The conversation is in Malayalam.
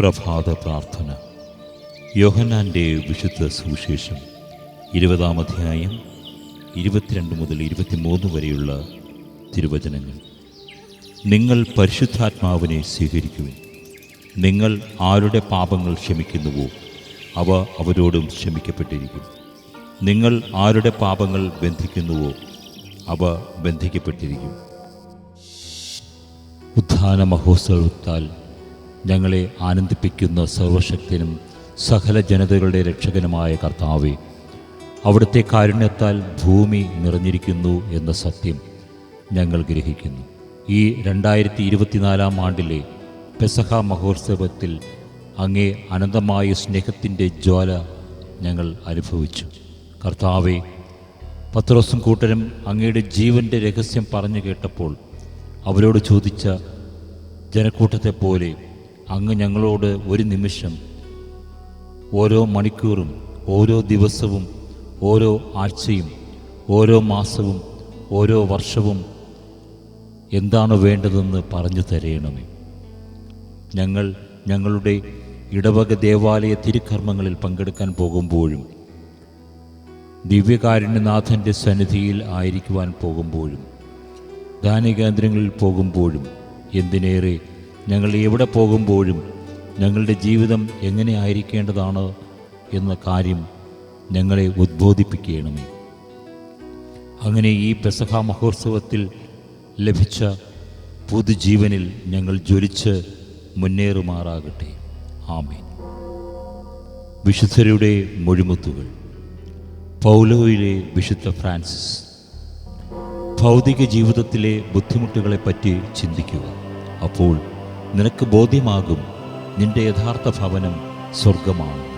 പ്രഭാത പ്രാർത്ഥന. യോഹന്നാന്റെ വിശുദ്ധ സുവിശേഷം ഇരുപതാം അധ്യായം ഇരുപത്തിരണ്ട് മുതൽ ഇരുപത്തിമൂന്ന് വരെയുള്ള തിരുവചനങ്ങൾ. നിങ്ങൾ പരിശുദ്ധാത്മാവിനെ സ്വീകരിക്കുവിൻ. നിങ്ങൾ ആരുടെ പാപങ്ങൾ ക്ഷമിക്കുന്നുവോ അവ അവരോടും ക്ഷമിക്കപ്പെട്ടിരിക്കും. നിങ്ങൾ ആരുടെ പാപങ്ങൾ ബന്ധിക്കുന്നുവോ അവ ബന്ധിക്കപ്പെട്ടിരിക്കും. ഉത്ഥാന മഹോത്സവത്താൽ ഞങ്ങളെ ആനന്ദിപ്പിക്കുന്ന സർവശക്തനും സകല ജനതകളുടെ രക്ഷകനുമായ കർത്താവെ അവിടുത്തെ കാരുണ്യത്താൽ ഭൂമി നിറഞ്ഞിരിക്കുന്നു എന്ന സത്യം ഞങ്ങൾ ഗ്രഹിക്കുന്നു. ഈ രണ്ടായിരത്തി ഇരുപത്തിനാലാം ആണ്ടിലെ പെസഹ മഹോത്സവത്തിൽ അങ്ങേ അനന്തമായ സ്നേഹത്തിന്റെ ജ്വാല ഞങ്ങൾ അനുഭവിച്ചു. കർത്താവെ പത്രോസും കൂട്ടരും അങ്ങയുടെ ജീവന്റെ രഹസ്യം പറഞ്ഞു കേട്ടപ്പോൾ അവരോട് ചോദിച്ച ജനക്കൂട്ടത്തെ പോലെ അങ്ങ് ഞങ്ങളോട് ഒരു നിമിഷം ഓരോ മണിക്കൂറും ഓരോ ദിവസവും ഓരോ ആഴ്ചയും ഓരോ മാസവും ഓരോ വർഷവും എന്താണ് വേണ്ടതെന്ന് പറഞ്ഞു തരയണമേ ഞങ്ങൾ ഞങ്ങളുടെ ഇടവക ദേവാലയ തിരുക്കർമ്മങ്ങളിൽ പങ്കെടുക്കാൻ പോകുമ്പോഴും ദിവ്യകാരുണ്യനാഥന്റെ സന്നിധിയിൽ ആയിരിക്കുവാൻ പോകുമ്പോഴും ദാനകേന്ദ്രങ്ങളിൽ പോകുമ്പോഴും എന്തിനേറെ ഞങ്ങൾ എവിടെ പോകുമ്പോഴും ഞങ്ങളുടെ ജീവിതം എങ്ങനെ ആയിരിക്കേണ്ടതാണ് എന്ന കാര്യം ഞങ്ങളെ ഉദ്ബോധിപ്പിക്കണമേ. അങ്ങനെ ഈ പെസഹ മഹോത്സവത്തിൽ ലഭിച്ച പുതുജീവനിൽ ഞങ്ങൾ ജ്വലിച്ച് മുന്നേറുമാറാകട്ടെ. ആമേൻ. വിശുദ്ധരുടെ മൊഴിമുത്തുകൾ. പൗലോയിലെ വിശുദ്ധ ഫ്രാൻസിസ്. ഭൗതിക ജീവിതത്തിലെ ബുദ്ധിമുട്ടുകളെപ്പറ്റി ചിന്തിക്കുക. അപ്പോൾ നിനക്ക് ബോധ്യമാകും. നിന്റെ യഥാർത്ഥ ഭവനം സ്വർഗമാണ്